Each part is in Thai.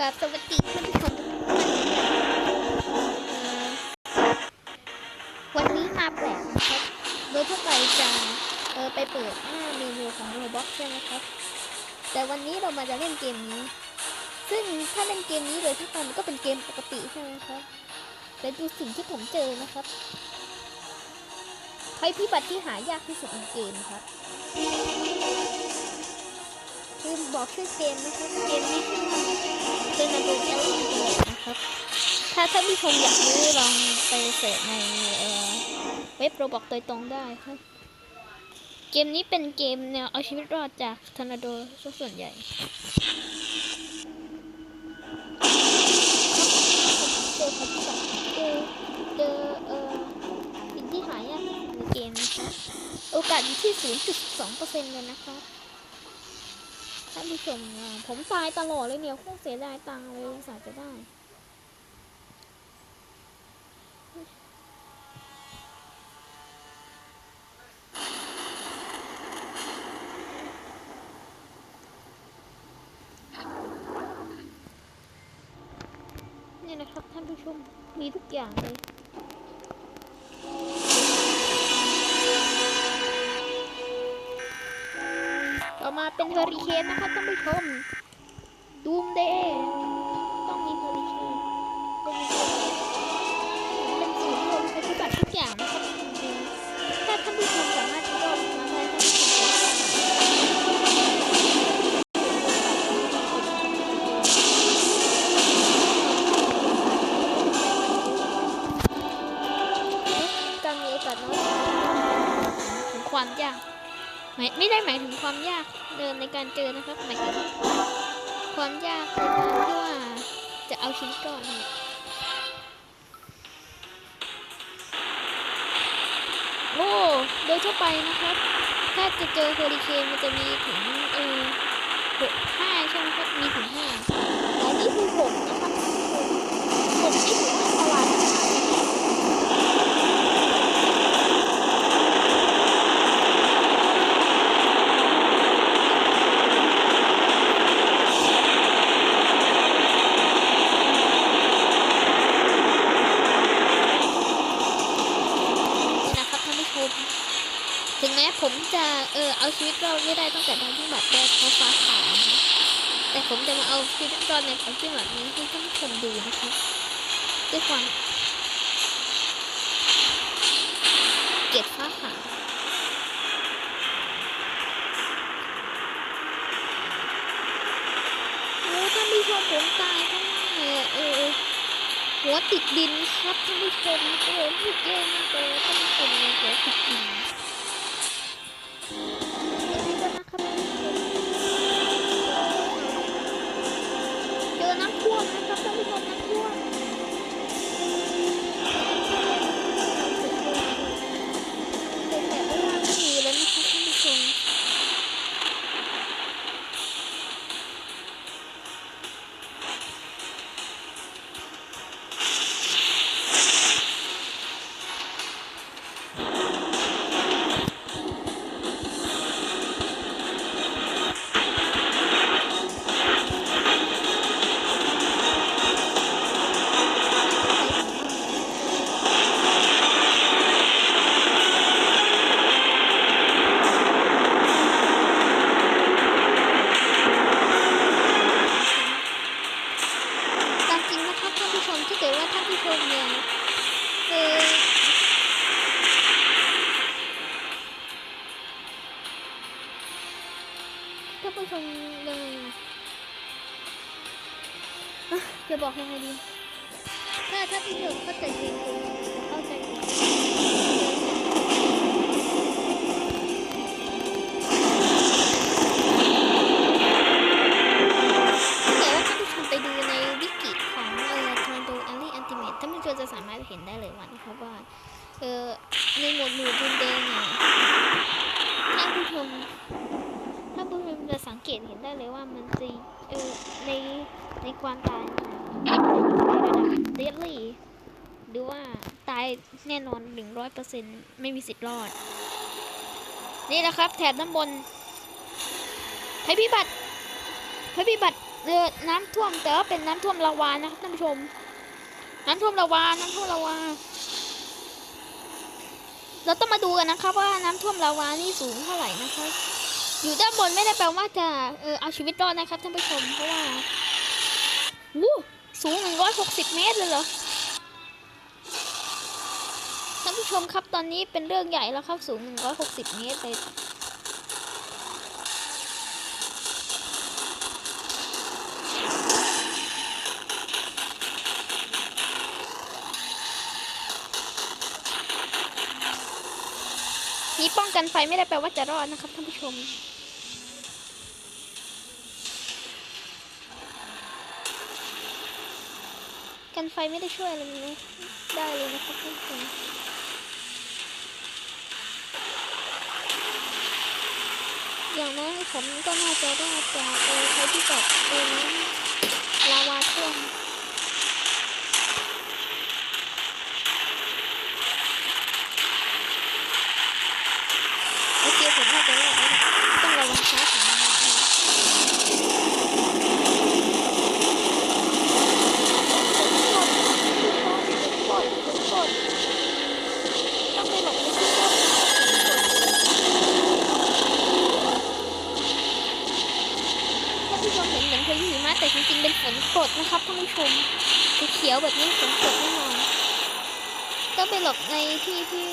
กับสวัสดีท่านผู้ชมทุกท่านเอ่อวันนี้มาแปลกนะครับ โดยทั่วไปจะเออไปเปิดหน้าเมนูของ Roblox ใช่ไหมครับ แต่วันนี้เรามาจะเล่นเกมนี้ ซึ่งถ้าเล่นเกมนี้โดยทั่วไปมันก็เป็นเกมปกติใช่ไหมครับแต่ดูสิ่งที่ผมเจอนะครับภัยพิบัติที่หายากที่สุดในเกมครับ คือบอกชื่อเกมนะครับเกมนี้ชื่อว่าเป็นระเบิดเอลลี่นะครับ ถ้าท่านผู้ชมอยากรู้ลองไปเสิร์ชในเออเว็บโรบอกโดยตรงได้ครับ เกมนี้เป็นเกมแนวเอาชีวิตรอดจากทอร์นาโดส่วนใหญ่เจอครับเจอเจอเอ่อสิ่งที่หายากที่สุดในเกมนะครับโอกาสอยู่ที่ 0.2%เลยนะครับ ท่านผู้ชมอะผมตายตลอดเลยเนี่ยโคตรเสียดายตังเลยอุตสาจะได้นี่นะครับท่านผู้ชมมีทุกอย่างเลย เป็นเฮอริเคนนะคะท่านผู้ชมดูมเดย์ต้องมีเฮอริเคนเป็นศูนย์รวมภัยพิบัติทุกอย่างนะครับถ้าท่านผู้ชมสามารถรอดมาได้ท่านผู้ชมจะได้การมีโอกาสน้อยถึงความยากหมายไม่ได้หมายถึงความยาก เดินในการเจอนะครับหมายถึงความยากในการที่ว่าจะเอาชีวิตรอนโอ้โดยทั่วไปนะครับ ถ้าจะเจอเฮอริเคนมันจะมีถึงเออหกห้าใช่ไหมครับมีถึงห้าแต่นี่คือหกนะครับหกหกนี่ถือว่าอันตรายมากนะครับ นี่นะครับท่านผู้ชม ถึงแม้ผมจะเออเอาชีวิตรอดไม่ได้ตั้งแต่ตอนที่บัตรแรกเขาฟ้าผ่านะแต่ผมจะมาเอาชีวิตรอดในความที่แบบนี้ให้ท่านผู้ชมดูนะครับด้วยความเกลียดฟ้าผ่าโอ้ท่านผู้ชมผมตายเพราะว่าเออหัวติดดินครับท่านผู้ชมโอ้โหพูดแย่มากเลยท่านผู้ชมหัวติดดิน ยั ว่าท่านผู้ชมเนี่ยเอถ้าผู้ชมยังไงจะบอกยังไงดี ถ้าถ้าพี่ชมเข้าใจเกมเกมจะเข้า 100%ไม่มีสิทธิ์รอด นี่นะครับแถบด้ำบนภัยพิบัติภัยพิบัติเออน้ำท่วมแต่ว่าเป็นน้ำท่วมละวานะครับท่านผู้ชม น้ำท่วมละวาน้ำท่วมละวาเราต้องมาดูกันนะครับว่าน้ำท่วมละวานี่สูงเท่าไหร่นะครับอยู่ด้านบนไม่ได้แปลว่าจะเออเอาชีวิตรอดนะครับท่านผู้ชมเพราะว่าวู้สูง 160 เมตรเลยเหรอ ผู้ชมครับตอนนี้เป็นเรื่องใหญ่แล้วครับสูง 160 เมตรเลยนี่ป้องกันไฟไม่ได้แปลว่าจะรอดนะครับท่านผู้ชม กันไฟไม่ได้ช่วยอะไรเลยได้เลยนะครับท่านผู้ชม อย่ากนั้นผมก็น่าจะได้จากเออใครที่แบบเออนั้นลาวาท่วมโอเคผมน่าจะรอดแล้วนะต้องระวังช้าของมันนะต้องไปหลบในที่ร่มท่านผู้ชมเห็นเหมือนพายุหิมะแต่จริงๆเป็นฝ นะครับท่านผู้ชมสีเขียวแบบนี้ฝนกรดแน่นอนต้องไปหลบในที่ที่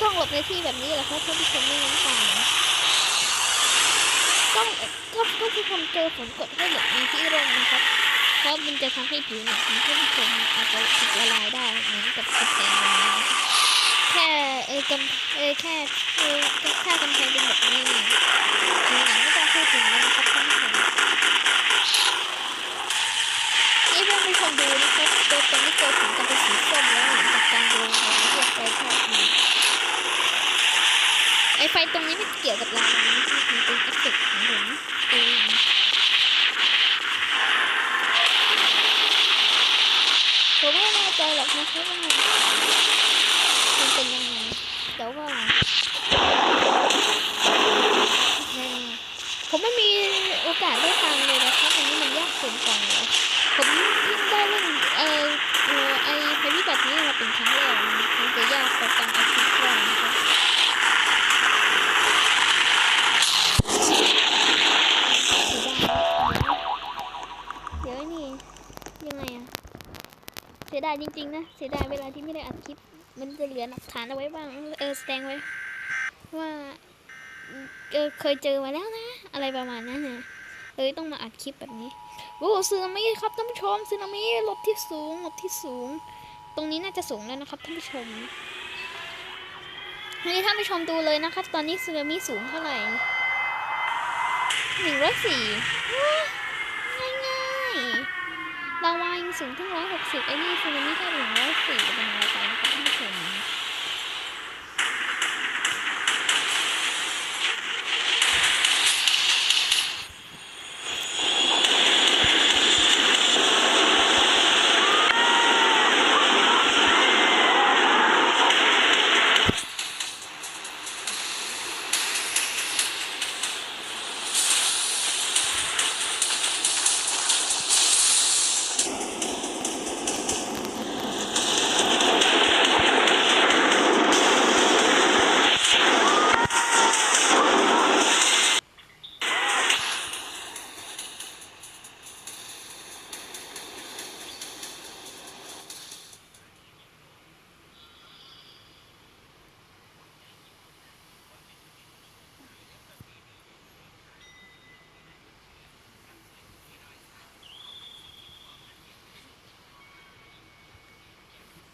ต้องหลบในที่แบบนี้แหละครับท่านผู้ชมไม่งั้นตายต้องถ้าท่านผู้ชมเจอฝนกดให้หลบในที่ร่มนะครับ เพราะมันจะทำให้ผิวหนังของท่านผู้ชมอาจจะถูกละลายได้เหมือนกับกระแสน้ำแค่เออกำเออแค่เออแค่กำแพงเป็นแบบนี้ผิวหนังไม่ต้องพูดถึงแล้วนะครับท่านผู้ชมนี่เพื่อนผู้ชมดูนะครับตัวตอนนี้ตัวถึงจะเป็นสีส้มแล้วหลังจากการโดนของพวกไฟทอดมาไอไฟตรงนี้ไม่เกี่ยวกับเรานะมันเป็นเอฟเฟกต์ของผมเองผมไม่แน่ ใจหรอกนะครับว่ามันเป็นยังไงแต่ว่าผมไม่มีโอกาสได้ฟังเลยนะครับอันนี้มันยากเกินไปเลยผมเพิ่งได้เรื่องเออไอภัยพิบัตินี้มาเป็นครั้งแรกมันจะยากกว่าการอธิชีวิตรอดนะครับ เดี๋ยวนี่ยังไงอะเสียดายจริงๆนะ เสียดายเวลาที่ไม่ได้อัดคลิป มันจะเหลือหลักฐานเอาไว้บ้าง เออแสดงไว้ ว่าเออเคยเจอมาแล้วนะ อะไรประมาณนั้นนะเลยต้องมาอัดคลิปแบบนี้โอ้ซึนามิครับท่านผู้ชมซึนามิลบที่สูงลบที่สูง ตรงนี้น่าจะสูงแล้วนะครับท่านผู้ชมนี่ท่านผู้ชมดูเลยนะครับ ตอนนี้ซึนามิสูงเท่าไหร่หนึ่งร้อยสี่ ลาวายังสูงถึงร้อยหกสิบไอ้นี่ซูนามิแค่104เป็นอะไรไปนะครับท่านผู้ชม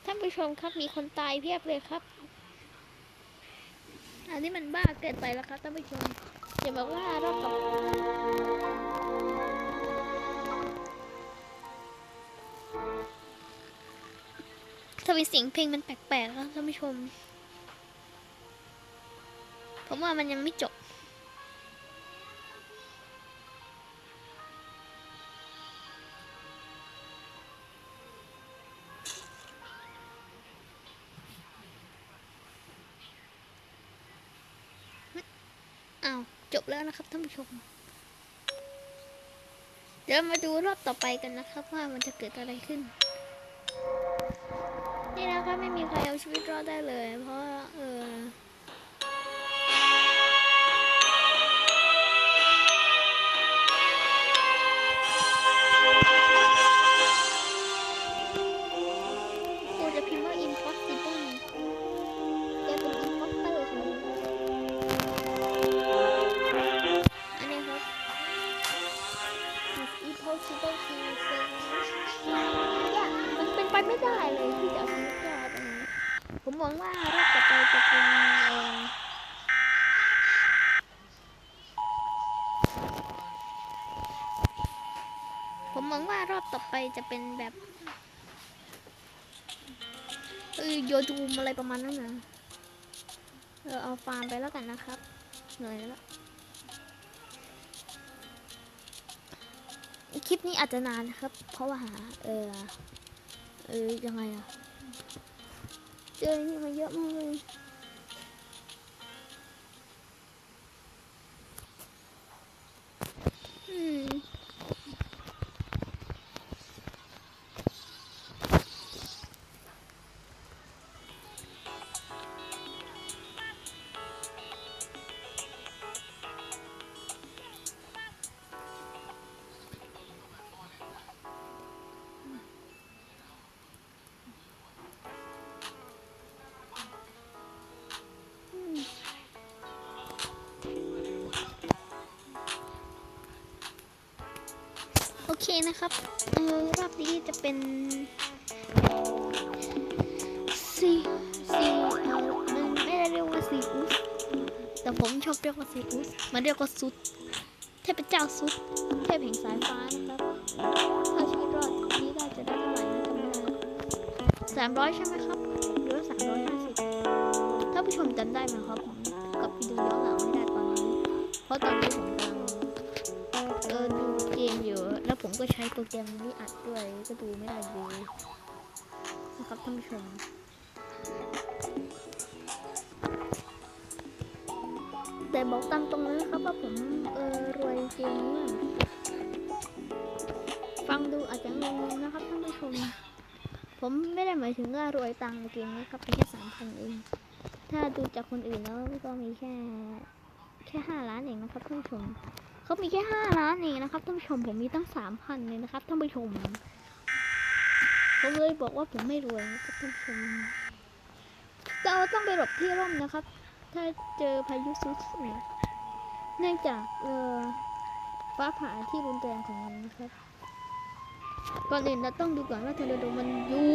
ท่าน ผู้ชมครับมีคนตายเพียบเลยครับ อันนี้มันบ้าเกินไปแล้วครับท่านผู้ชมอย่าบอกว่ารอบต่อทวีเสียงเพลงมันแปลกๆครับท่านผู้ชม ผมว่ามันยังไม่จบ อ้าวจบแล้วนะครับท่านผู้ชม เดี๋ยวมาดูรอบต่อไปกันนะครับ ว่ามันจะเกิดอะไรขึ้น นี่นะครับไม่มีใครเอาชีวิตรอดได้เลย เพราะ ผมหวังว่ารอบต่อไปจะเป็นแบบเออโยดูมอะไรประมาณนั้นนะเออเอาฟาร์มไปแล้วกันนะครับ เหนื่อยแล้ว คลิปนี้อาจจะนานนะครับ เพราะว่าหา เออ เออยังไงอะเจอนี่มาเยอะมากเลย เคนะครับเออรอบนี้จะเป็นซีซีเออมันไม่ได้เรียกว่าซีอุสแต่ผมชอบเรียกว่าซีอุสมันเรียกว่าซุดเทพเจ้าซุดเทพแห่งสายฟ้านะครับถ้าชีวิตรอดนี้ได้จะได้เท่าไหร่นะจำไม่ได้สามร้อยใช่ไหมครับหรือว่าสามร้อยห้าสิบถ้าผู้ชมจำได้ไหมครับผมกับไปดูย้อนหลังไม่ได้ตอนนี้เพราะตอนนี้ผมกำลัง กมอยู่ แล้วผมก็ใช้โปรแกรมนี้อัดด้วย ก็ดูไม่ได้เลยนะครับท่านผู้ชมแต่บอกตามตรงนะครับว่าผมเออรวยเกมนี้อะฟังดูอาจจะงงนะครับท่านผู้ชม ผมไม่ได้หมายถึงว่ารวยตังค์ในเกมนะครับเป็นแค่สามพันเอง ถ้าดูจากคนอื่นแล้วก็มีแค่แค่ห้าล้านเองนะครับท่านผู้ชม เขามีแค่ห้าล้านเองนะครับท่านผู้ชมผมมีตั้งสามพันเลยนะครับท่านผู้ชมผมเลยบอกว่าผมไม่รวยนะครับท่านผู้ชมเราต้องไปหลบที่ร่มนะครับ ถ้าเจอพายุซุดเนี่ยเนื่องจากเออฟ้าผ่าที่รุนแรงของมันนะครับก่อนอื่นเราต้องดูก่อนว่าทอร์นาโดมันอยู่